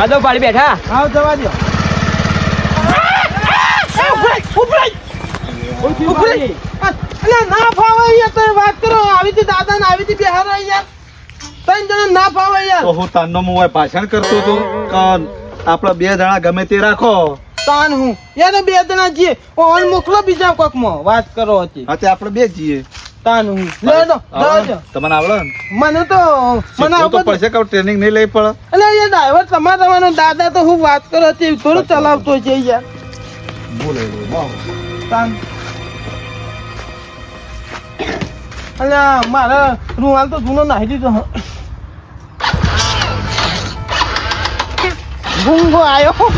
દાદો પાડી બેઠા. આવ જવા દો. ના ફાવે યાર વાત કરો. આવી હતી દાદા ને આવી હતી બિહાર યાર ત્રણ જણા ના ફાવે યાર હું તાનનો હું ભાષણ કરતો હતો કે આપણા બે જણા ગમે તે રાખો. તાન હું. યાર બે જણા છીએ ઓન મોકલો બીજા કોકમાં વાત કરો હતી હા આપણે બે જઈએ તાન. હું લે દો આવડે તમને આવડે મને તો મને શીખવું તો પડશે કે ટ્રેનિંગ નહીં લઈ પડે. અલે એ ડ્રાઈવર તમારા તમારો દાદા તો હું વાત કરો તે થોડું ચલાવતો છે યાર તાન. મારા રૂમાલ તો જૂનો નાહી દીધો હ. ગુંગો આયો.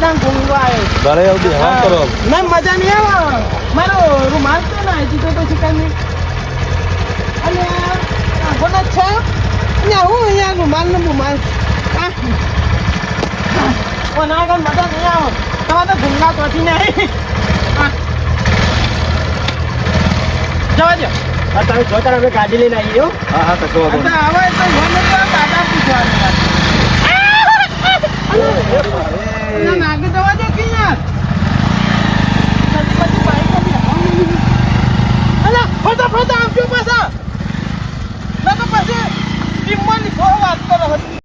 ગુંગો આયો ઘરે આવતી હા કરો. ના મજા નહીં આવે. મારો રૂમાલ તો ના દીધો તો શિકાર કઈ અને આખો ના છે? અને હું અહીંયા રૂમાલ ને રૂમાલ. ઓ આગળ મજા નહીં આવે? તમારે તો ગુંગા તોથી નહીં. જવા દો તમે જો તારે અમે ગાડી લઈને આવી ગયો હા હા કશો હવે તો મને તો દાદા પૂછવાનું ના ફટાફટ આવજો પાછા. ના તો પછી ટીમમાં લીધો વાત કરો હતી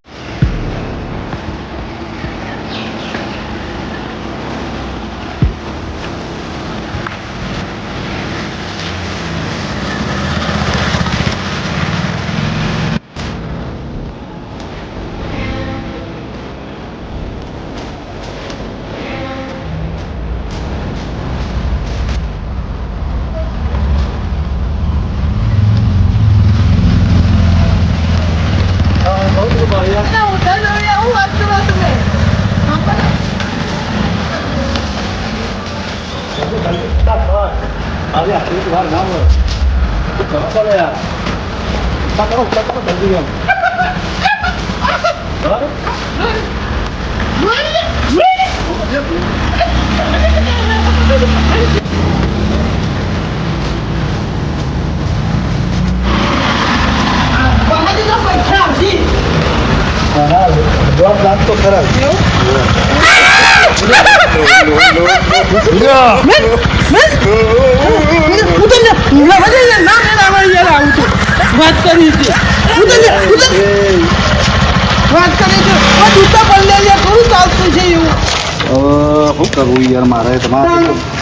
અલા ઉઠાઈ લો યાર હું વાત કરો તમે અરે આટલી વાર ના હોય કરો યાર પકડો પકડો જલ્દી એમ કરી છે વાત કરી છે વાત કરી છે જૂતા બદલે લે થોડું ચાલતું છે એવું. શું કરવું યાર મારે તમારે?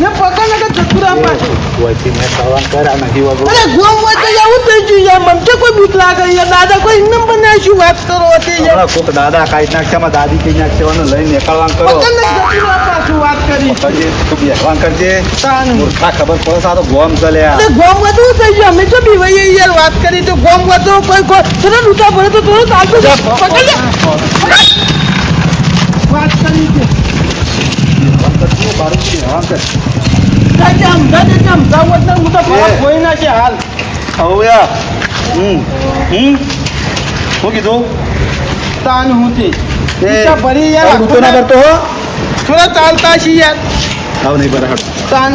ને પકડ ને ચતુરા પાસે વચ્ચે મેં સવાલ કર્યા નથી વાગો અરે ગોમ હોય તો આવું થઈ ગયું યાર મન તો કોઈ બીક લાગે યાર. દાદા કોઈ નંબર ના શું વાત કરો હતી યાર? હમણાં કોક દાદા કાઈ નાખશે માં દાદી કઈ નાખશે લઈને નીકળવાનું કરો. પકડ ને ચતુરા પાસે વાત કરી. કરજે તું બેહવાન કરજે. તાન. મૂર્ખા ખબર પડે સારો ગોમ ચલે અરે ગોમ વધુ થઈ ગયું? અમે તો બીવાઈએ યાર વાત કરી. તો ગોમ વધુ કોઈ કોઈ તને લૂંટા પડે તો થોડું ચાલતું પકડ લે વાત કરી છે જાજે આમ જાજે આમ જાવ એટલે હું તો. કોઈ ના છે હાલ હવે હમ હમ શું કીધું તાન હું. તે ભરી યાર તો ના કરતો હો થોડા ચાલતા છીએ યાર આવ નહીં બરાબર તાન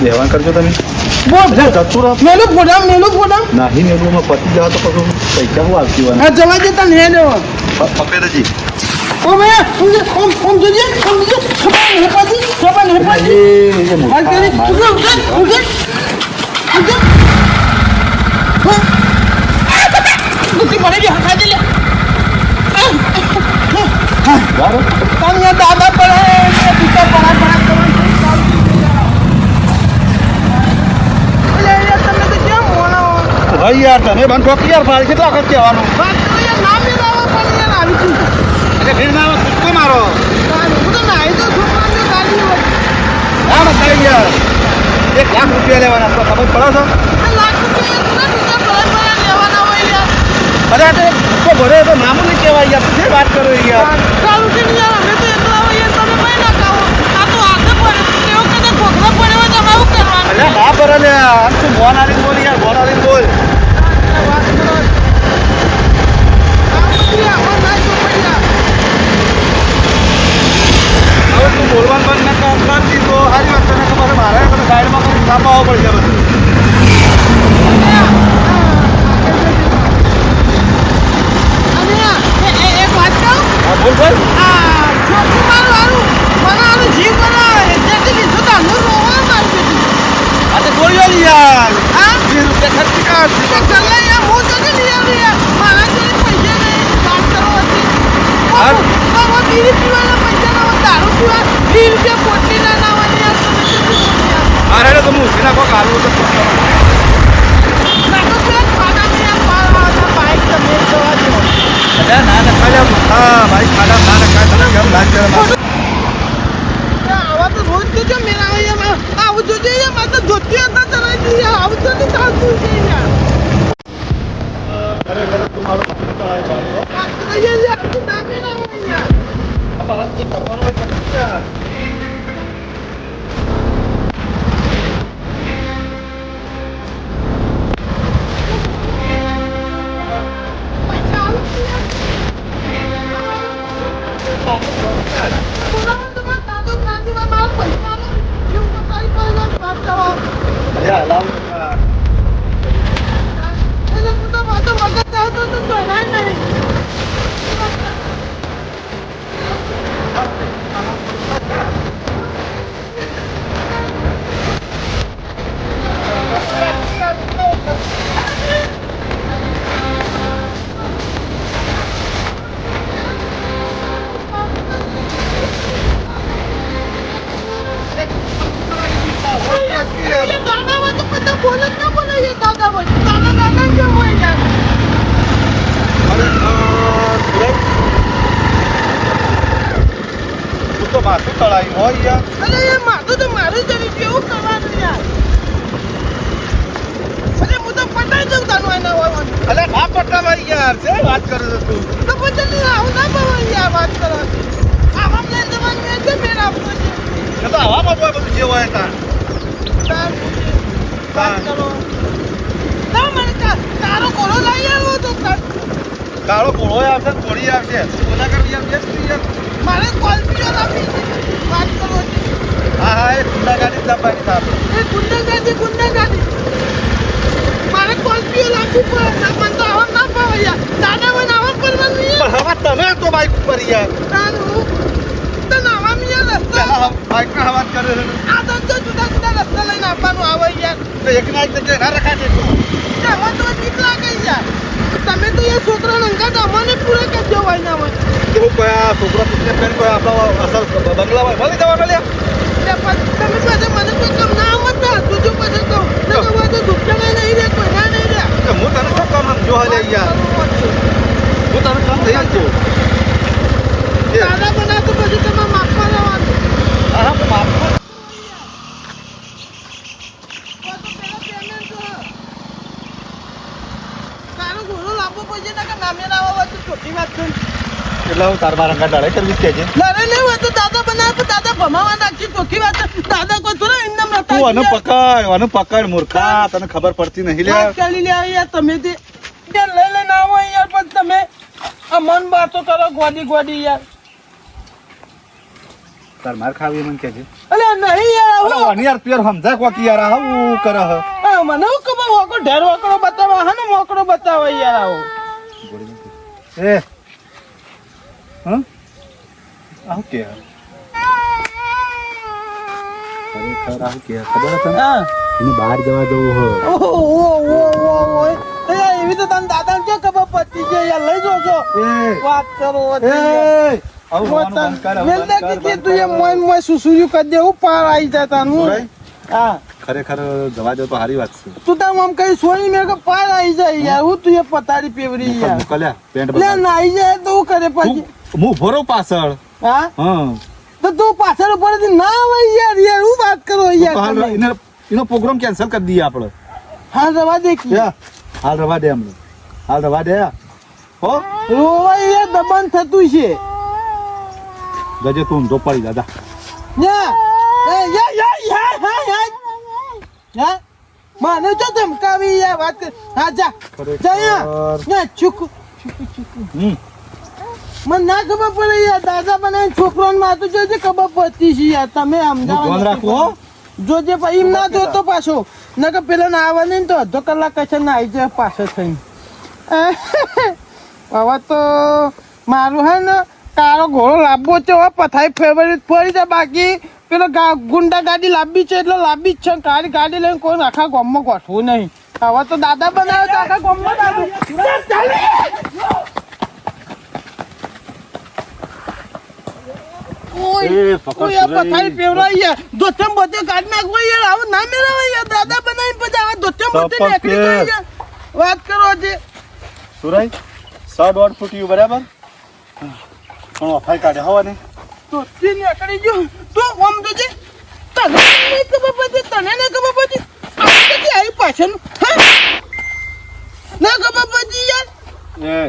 બેહવાન કરજો તમે બોલ જતું રહો મેલું ફોડામ મેલું ફોડામ નાહી ને એમાં પતી જાવ તો પછી પૈસા હું આવતી હોય જવા જતા ને ઓ મેં ઓમ ઓમ જોજે ઓમ જોજે ખબર ને ગુટી પડે ગઈ હટા દે લે તાનિયા દાદા પડે ને પિતા પડા પડા કરવાનું એટલે યાર તમે તો કેમ મોણા હો? ભાઈ યાર તમે બંધ ઠોકી યાર મારે કેટલા વખત કહેવાનું? વાત તો યાર ના મેળવવા પણ યાર આવી છું. એટલે ફીર ના કૂદકો મારો હું તો નાહી તો છું પણ જો ગાડી હોય ના બતાવી ગયા. એક લાખ રૂપિયા લેવાના તો ખબર પડે પડા પડા યાર તો તો કહેવાય યાર. તું વાત કરો યાર? ચાલુ કે આ તો હાથે પડે એવો કદાચ ઘોઘરો પડ્યો હોય બોલ યાર? બોન આવીને બોલ. રાખો કાલુ તો ના નખાય હા ભાઈ ખાડા ના નખાય તને કેમ લાગ કરે? આવા તો રોજ જોજો મેરા અહીંયા આવું જોજો અહીંયા મારે જોતી હતા તને જોઈએ આવું તો નહીં ચાલતું છે ખરેખર તમારો અહીંયા 老板，老板，老板，老板，老板，老板，老去啊！别打他！તો બધા ના બોલે એ દાદા હોય. દાદા દાદા? ખરેખર સુરત. તું તો માથું તળાઈ હોય યાર અરે યાર માથું તો મારું જ કેવું કરવાનું યાર? અરે હું તો પટાઈ દઉં તારું એના હોય. અલ્યા આ પટ્ટા યાર છે વાત કરે છે તું તો પછી આવું ના પવાય યાર વાત કરવાની. આવા મને જવાનું એ છે મેળ આપવો છે. તો બોય બધું જે હોય તાર તાર કરો. તારો કોળો લઈ આવ્યો તો તારો કોળો આવશે થોડી આવશે. કોના કરવી મારે કોલ્પિયો આપી વાત કરો. હા હા એ ગુંડાગાડી દબાવી સાહેબ એ ગુંડાગાડી ગુંડાગાડી મારે કોલ્પિયો લાગુ પર ના મન મને આવન પર તમે તો બાઈક ઉપર યાર. તારું પેલા બાઈક કરે છે. આ તો જો જુદા જુદા રસ્તા લઈને આપવાનું આવે યાર તો એક ના એક જગ્યાએ ના રખાય તું અમે તો નીકળા લાગે યાર તમે તો એ છોકરાને અંગાત અમને પૂરા કરી દો હોય ના હોય તો કોઈ આ છોકરો પિક્ચર કરીને કોઈ આપણા અસર બંગલા હોય ભલે જવા મળ્યા? તમે પાસે મને કોઈ કામ ના આવત ના જોજો પછી કહું ને કહું તો દુઃખના નહીં રે કોઈ ના નહીં રે હું તને શું કામ સમજો હાલે યાર હું તને કામ થઈ આપજો દાદા બના તો પછી તમે માપમાં રહેવાનું એટલે હું તો તો વાત. દાદા કોઈ થોડા એમને તું નતા આને પકડ, મૂર્ખા, તને ખબર પડતી નહીં લે ચાલી લે યાર તમે તે લઈ લઈને આવો યાર પણ તમે આ મન બાતો કરો ગોડી ગોડી યાર તાર માર ખાવી મને કે છે. અલે નહીં યાર આવો વન યાર પિયર સમજાય કોકી યાર આ હું કરે હ. મને હું ખબર મોકળો ઢેર મોકળો બતાવો હા ને મોકળો બતાવો યાર આવો. એ. હ? આવું કે ખરેખર આવું કે ખબર તને? હા. બહાર જવા દઉં હો ઓ ઓ ઓ ઓ એ એવી તો તને દાદાને ક્યાં ખબર પતી છે યાર લઈ જો છો. એ. વાત કરો એ. ખરેખર જવા દો તો સારી વાત છે. તું તાર આમ કઈ સોરી મેં કે પાર આવી જાય યાર હું તું એ પેવરી યાર. કલ્યા પેન્ટ ના આવી જાય તો હું કરે પછી? હું ભરો પાછળ? હા? હા તો તું પાછળ ઉપર ના આવે યાર યાર હું વાત કરો યાર હાલ તમે. એનો પ્રોગ્રામ કેન્સલ કરી દઈએ આપણે. હા રવા દે હાલ રવા દે હમણાં હાલ રવા દે હો? રોવા યાર દબાણ થતું છે. ગજે તું ઊંધો પડી દાદા મને જો ધમકાવી યાર વાત કર. હા જા. જયા ને ચુક ચુક ચુક મને ના ખબર પડે યાર દાદા મને છોકરો માતું જોજે ખબર પડતી છે યાર. તમે સમજાવો રાખો જોજે ભાઈ એમ ના જોતો પાછો. નકર પેલો ના આવે ને તો અડધો કલાક કશે ના આવી જાય પાછો થઈને. હવે તો મારું હે ને કાળો ઘોડો લાંબો છે હવે પથારી ફેવરિટ ફરી જાય બાકી. પેલો ગુંડા ગાડી લાંબી છે એટલે લાંબી જ છે. કાળી ગાડી લઈને કોઈ આખા ગામમાં ગોઠવું નહીં. હવે તો દાદા બનાવે તો આખા ગામમાં દાદુ. વાત કરો છે સુરાઈ સો દોઢ ફૂટ બરાબર? પણ વફાઈ કાઢે હવા ને તો તે નીકળી ગયો. તો ઓમ તો જે તને નહીં ખબર પડતી તને નહીં ખબર પડતી. આ કે આવી પાછળ ના ખબર પડતી યાર. એ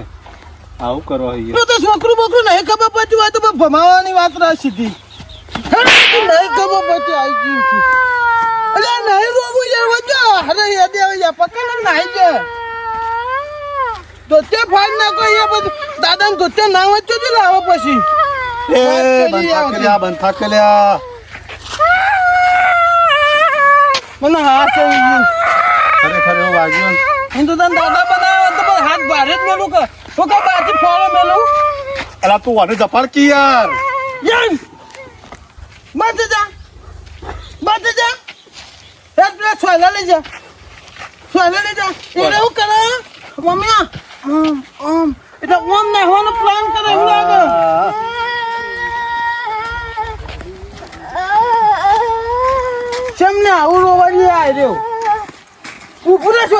આવું કરો અહીંયા તો તો છોકરું બોકરું નહીં ખબર પડતી હોય તો ભમાવાની વાત રહે સીધી. નહીં ખબર પડતી આવી ગયું છું. અરે નહીં રોવું યાર વજો અરે યાદ આવે યાર પકડ ના નાઈ જાય તો તે ફાડ નાખો એ બધું. દાદાને તો તે ના વાંચો જો લાવો પછી. એ બંધાકલ્યા બંધાકલ્યા મને હાથ આવી ગયો ખરેખર એવું વાગ્યું? હું તો તને દાદા બનાવ્યો તો પણ હાથ ભારે જ મેલું કે. તો કે બાકી ફોડો મેલું. અલા તું આને જપાડ કી યાર. યાર! બંધ જા. બંધ જા. એક પેલા છોલા લઈ જા. છોલા લઈ જા. એટલે એવું કરે. મમ્મી આમ આમ. એટલે ઓમ ને હોનો પ્લાન કરે એવું લાગે. કેમ ને આવું રોવાની આવી રહ્યો? ઊભું રહેશ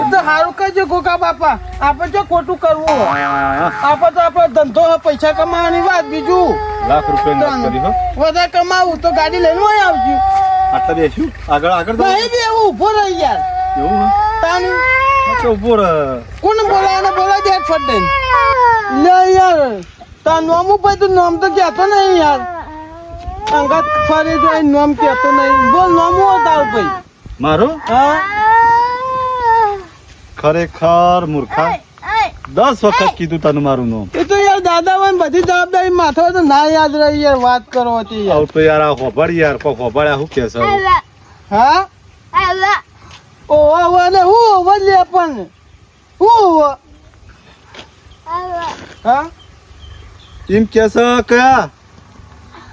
એ તો સારું કહેજો ગોકા બાપા. આપણે જો ખોટું કરવું આપણે તો આપણો ધંધો પૈસા કમાવાની વાત બીજું. લાખ રૂપિયા વધારે કમાવું તો ગાડી લઈને હોય આવજો. આટલા બેસ્યું? આગળ આગળ નહીં બી એવું રહી યાર. એવું? તાન ઊભો રહે. કોને બોલાવવાનો બોલાવી દે ફટ લે યાર તાર નોમ ઉપર તો નોમ તો કહેતો નહીં યાર. અંગત ફરી તો નોમ કહેતો નહીં. બોલ નોમ હો તારું ભાઈ? મારું? હા. ખરેખર મૂર્ખા. દસ વખત કીધું તને મારું નામ. એ તો યાર દાદા હોય બધી જવાબદારી માથે તો ના યાદ રહી યાર વાત કરો હતી યાર. તો યાર આ હોભળ યાર કો હોભળ્યા શું કે હા હા? ઓવા ને હું ઓવા લે પણ. હું હા. એમ કે છે કયા?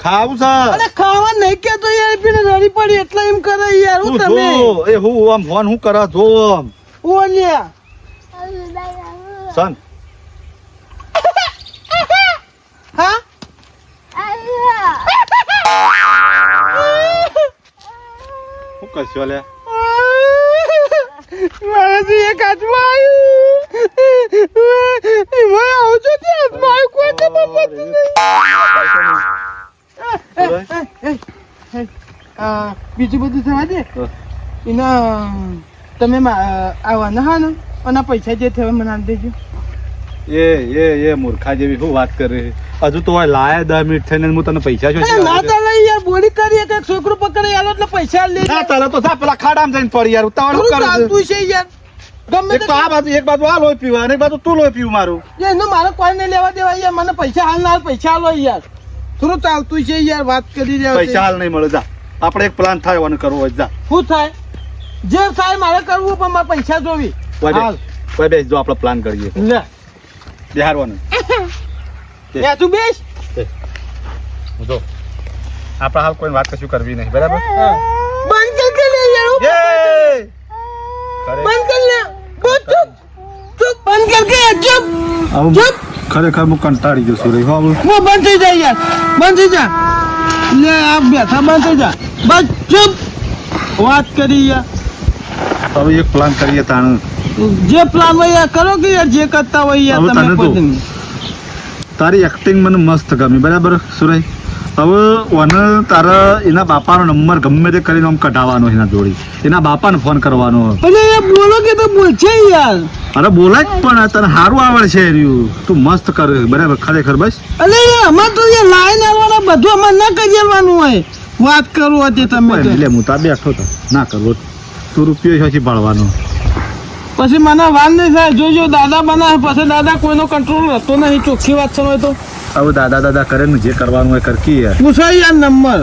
ખાવું છે? અરે ખાવા નહીં કેતો યાર પીને રડી પડી એટલે એમ કરે યાર હું તું તમે. એ હું આમ ફોન હું કરા જો આમ. ઓલ્યા લ્યા. સન. હા? હું કશો લે મારાથી એક હાથમાં આવ્યું. એમાં આવું છો તે હાથમાં આવ્યું. કોઈ બીજું બધું થવા દે? એના તમે આવવાના હા ને? અને પૈસા જે થયા મને આપી દેજો. એ એ એ મૂર્ખા જેવી શું વાત કરે? હજુ તો લાયા દસ મિનિટ થઈને હું તને પૈસા છું ના ચાલે યાર બોલી કરી એક છોકરું પકડે યાર એટલે પૈસા લે ના ચાલે તો સા પેલા ખાડામાં જઈને પડી યાર ઉતાવળ કર તું છે યાર. ગમે એક તો આ બાજુ એક બાજુ આ લોહી પીવા અને એક બાજુ તું લોહી પીવું મારું. એનું મારે કોઈ નહીં લેવા દેવા યાર મને પૈસા હાલ ના પૈસા હાલો યાર. થોડું ચાલતું છે યાર વાત કરી રહ્યા પૈસા હાલ નહીં મળે જા. આપણે એક પ્લાન થાય એવાનું કરવો હોય જા. શું થાય? જે થાય મારે કરવું પણ મારે પૈસા જોવી. કોઈ બેસ જો આપણે પ્લાન કરીએ. લે. બિહારવાનું. યા તું બેસ. જો આપણે હાલ કોઈ વાત કશું કરવી નહીં બરાબર? બંધ કર લે યાર બંધ કર લે. ચૂપ. ચૂપ. બંધ કર કે ચૂપ. ચૂપ. ખરેખર હું કંટાળી ગયો છું રે હો. હું બંધ થઈ જાય યાર. બંધ થઈ જા. લે આ બેઠા બંધ થઈ જા. બસ ચૂપ. વાત કરી યાર. હવે એક પ્લાન કરીએ તાણ. જે પ્લાન હોય યાર કરો કે યાર જે કરતા હોય યાર તમે કોઈ નહીં. તારી એક્ટિંગ મને મસ્ત ગમી બરાબર? સુરેશ હવે ઓને તારા એના બાપાનો નંબર ગમે તે કરીને આમ કઢાવવાનો એના જોડી. એના બાપાને ફોન કરવાનો. બોલો કે તો બોલશે યાર. અરે બોલાય જ પણ તને સારું આવડે છે રહ્યું. તું મસ્ત કરે બરાબર? ખરેખર બસ? અલે અમારે તો લાઈન આવવાના બધું અમારે ના કરી હોય. વાત કરું હતી તમે. એટલે હું તા બેઠો તો. ના કરવો તું રૂપિયો છે ભળવાનો પછી મને વાન નહીં થાય. જોજો દાદા બનાવે પછી દાદા કોઈનો કંટ્રોલ રહેતો નહીં. ચોખ્ખી વાત સમય તો. હવે દાદા દાદા કરે ને જે કરવાનું હોય કરકી યાર. પૂછાય યાર નંબર.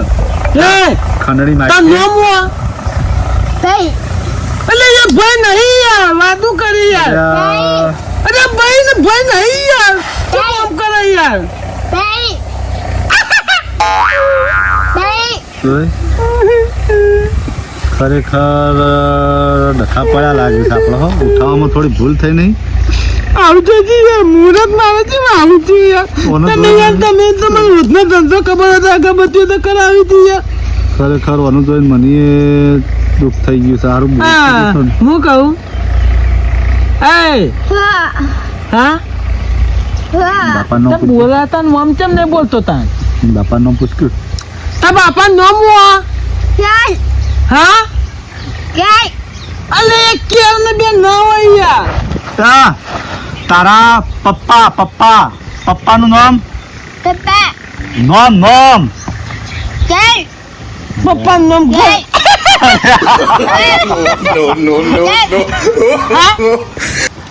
એ! ખંડણી તારમાં નામ હું અલે યાર ભાઈ નહીં યાર. વાતું કરી યાર. અરે ભાઈ ને ભાઈ નહીં યાર. શું કામ કરે યાર? સુરય ખરેખર ડખા પડ્યા લાગે છે આપણે હો. ઉઠાવવામાં થોડી ભૂલ થઈ નહીં. આવું તો જી યાર મુહૂર્ત મારે છે ને આવું થયું યાર. તમે યાર તમે તમારો રોજનો ધંધો ખબર હતા અગરબત્તીઓ તો કરાવી હતી યાર. ખરેખર વાનું જોઈને મને એ દુઃખ થઈ ગયું સારું હું કહું? એ હા. બાપા નો તો બોલાતા ને આમ કેમ બોલતો તા બાપા નો પૂછ્યું. તા બાપા હું હા અલે એક કેર ને બે ન હોય યાર હા તારા પપ્પા પપ્પા પપ્પાનું નામ નામ નામ પપ્પા નામ ગોળ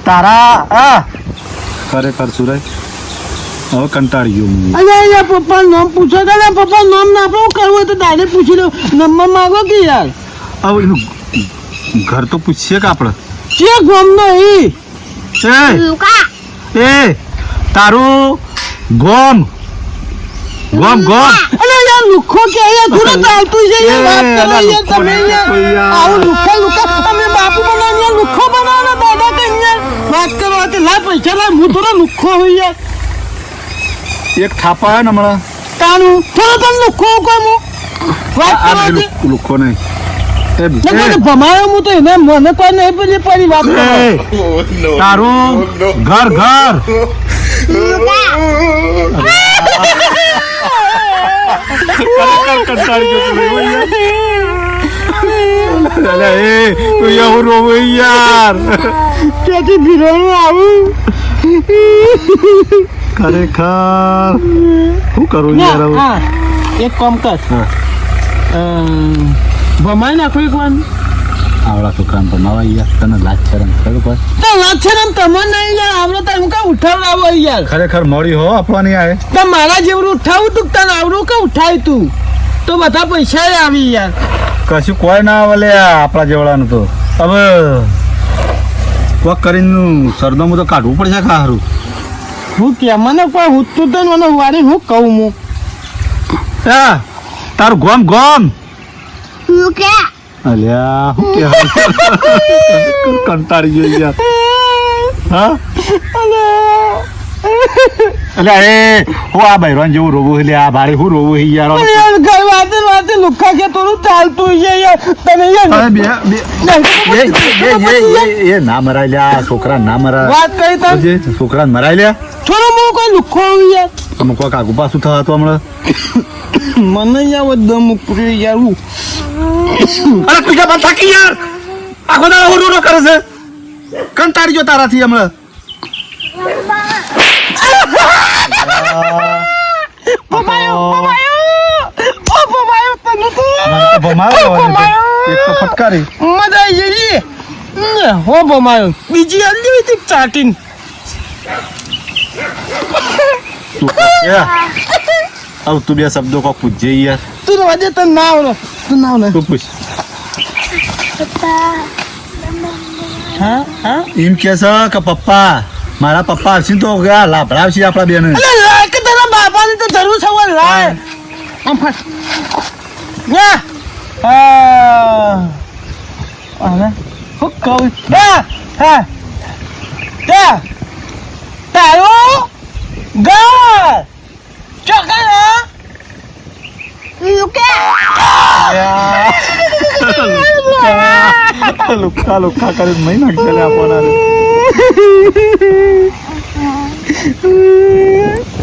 તારા આ ખરેખર સુરજ હવે કંટાળી ગયો હું. અરે યાર પપ્પા નામ પૂછો તો ને પપ્પા નામ ના આપણું કરવું હોય તો ડાયરેક્ટ પૂછી લો નંબર માંગો કે યાર? હવે એનું ઘર તો પૂછીએ કે આપણે? કે ગમ નહીં એ એ તારું ગોમ. ગોમ ગોમ. અરે યાર લુખો કે યાર થોડું ચાલતું છે યાર વાત કરો યાર તમે યાર. આવું લુખા લુખા. અમે બાપુ બનાવો યાર લુખો બનાવો દાદા કઈ યાર. વાત કરો તે લાય પૈસા લા હું થોડો લુખો હોય યાર. એક થાપા ને હમણાં. તાનું થોડો પણ લુખો હું વાત કરો કે લુખ- નહીં. તારું ઘર ઘર. યાર. અલા, એ તું એવું રોવું યાર. ક્યાંથી ભીડવાનું આવું? ખરેખર. શું કરું યાર હવે? હા એક કામ કર. ભમાઈ નાખો એક વાર. આવડા છોકરાને ભમાવા યાર તને લાજ શરમ ખબર પડે? તો ને તમે નહીં યાર આવડો તો હું કા ઉઠાવડાવો યાર. ખરેખર મોડી હો આપવાની આવે તો મારા જેવડું ઉઠાવું તું તને આવડું કે ઉઠાવ્યું તું? તો બધા પૈસા આવી યાર. કશું કોઈ ના આવે લે આપણા જેવડાનું તો. હવે કોક કરીને સરનામું તો કાઢવું પડશે ખારું. હું કે મને કોઈ ઉઠતું તો મને વારી હું કહું હું? એ તારું ગોમ ગોમ. અલ્યા હું કે? કંટાળી ગયો યાર. હા? અલ્યા. એ હું આ બૈરોન જેવું રોવું એટલે આ ભારે હું રોવું હી યાર. ઘર વાતે વાતે લુખા કે થોડું ચાલતું છે યાર. તને યાર બે બે એ ના મરાય લ્યા છોકરા ના મરાય. વાત કરી જે છોકરા મરાય લ્યા. થોડો હું કોઈ લુખો આવું યાર અમુક કોઈ કાકુ પાછું થતું હમણાં મને યાર દમ ઉપર્યો યાર હું અરે તું જા થાકી યાર આખો દાડો રોનો કરે છે કંટાળી ગયો તારાથી હમણાં તો તો તો ફટકારી મજા આવી જઈ ને હો ભમાયો બીજી અલ્લી હતી ચાટીન તું બે શબ્દો કોક પૂછજે યાર તું વાજે તને ના આવડો તું ના આવડે તું પૂછ હા હા એમ કે છે કે પપ્પા મારા પપ્પા આવશે તો ગયા લાભડાવશે આપણા બેન કે તારા બાપાની તો જરૂર છે વળ લાય આમ આ હું કહું હા હા હા તારું ઘર. ચોકડા લુખા લુખા કરીને મહી નાખશે આપવાના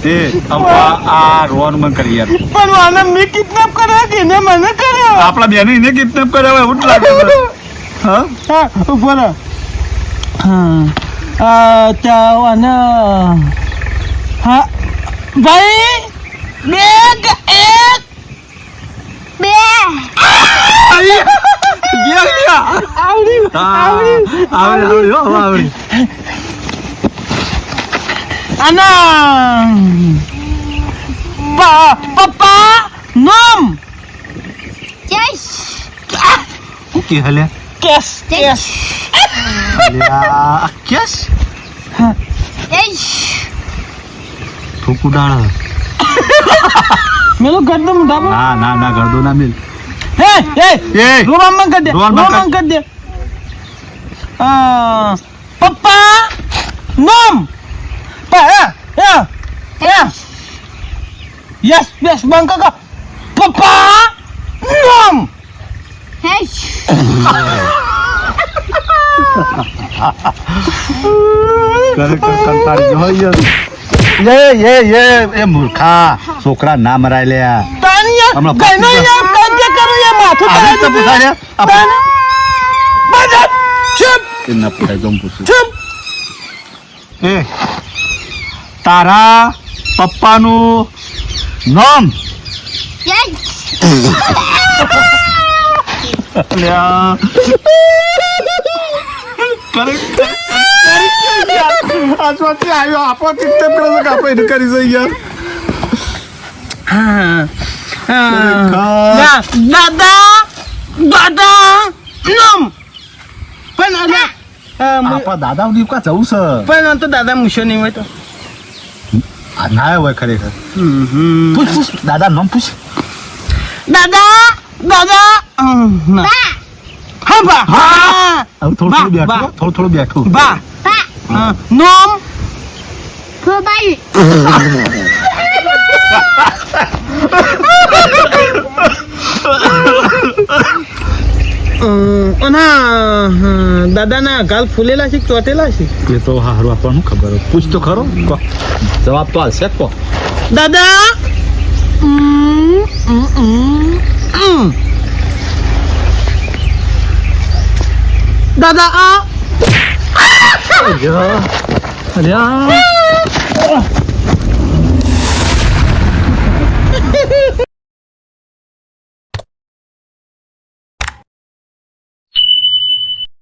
એ આ આ રોવાનું મન કરી યાર. પણ આને મેં કિડનેપ કર્યો કે એને મને કર્યો? આપણા બેન એને કિડનેપ કર્યા હોય એવું જ લાગે હા? હા ઊભો રહો. હા. અને હા ભાઈ બે. એક ગયા આવડી આવડી. આવડી આવડી પા- પપ્પા નામ. શું કે હલે કેસ કેસ અલ્યા કેસ માથું કુડાળ મેલો ગરદો મુઢામાં ના ના ના ગરદો ના મિલ હે હે એ રોમાન કર દે રોમાન કર. રોમાન કર દે અ, પપ્પા નોમ પા હે હે હે યસ યસ બંક કા પપ્પા નોમ ખરેખર કંટાળી ગયો યે યે યે એ મૂર્ખા. છોકરા ના મરાય એ તારા પપ્પાનું નામ? દાદા દાદા, નમ પણ આપણા દાદા સુધી કા જવું છે પણ આ તો દાદા મૂછો નહીં હોય તો ના હોય ખરેખર. પૂછ પૂછ દાદા નામ પૂછ દાદા દાદા. હા બા. હા. હવે થોડું થોડું બા, થોડું થોડું બેઠું. બા. હા, નોમ. અના દાદાના ગાલ ફૂલેલા છે કે ચોટેલા છે? એ તો હારું આપણને ખબર હોય. પૂછ તો ખરો. જવાબ તો જ કહો દાદા. ઉમ, ઉમ, ઉમ, ઉમ. દાદા આ અલ્યા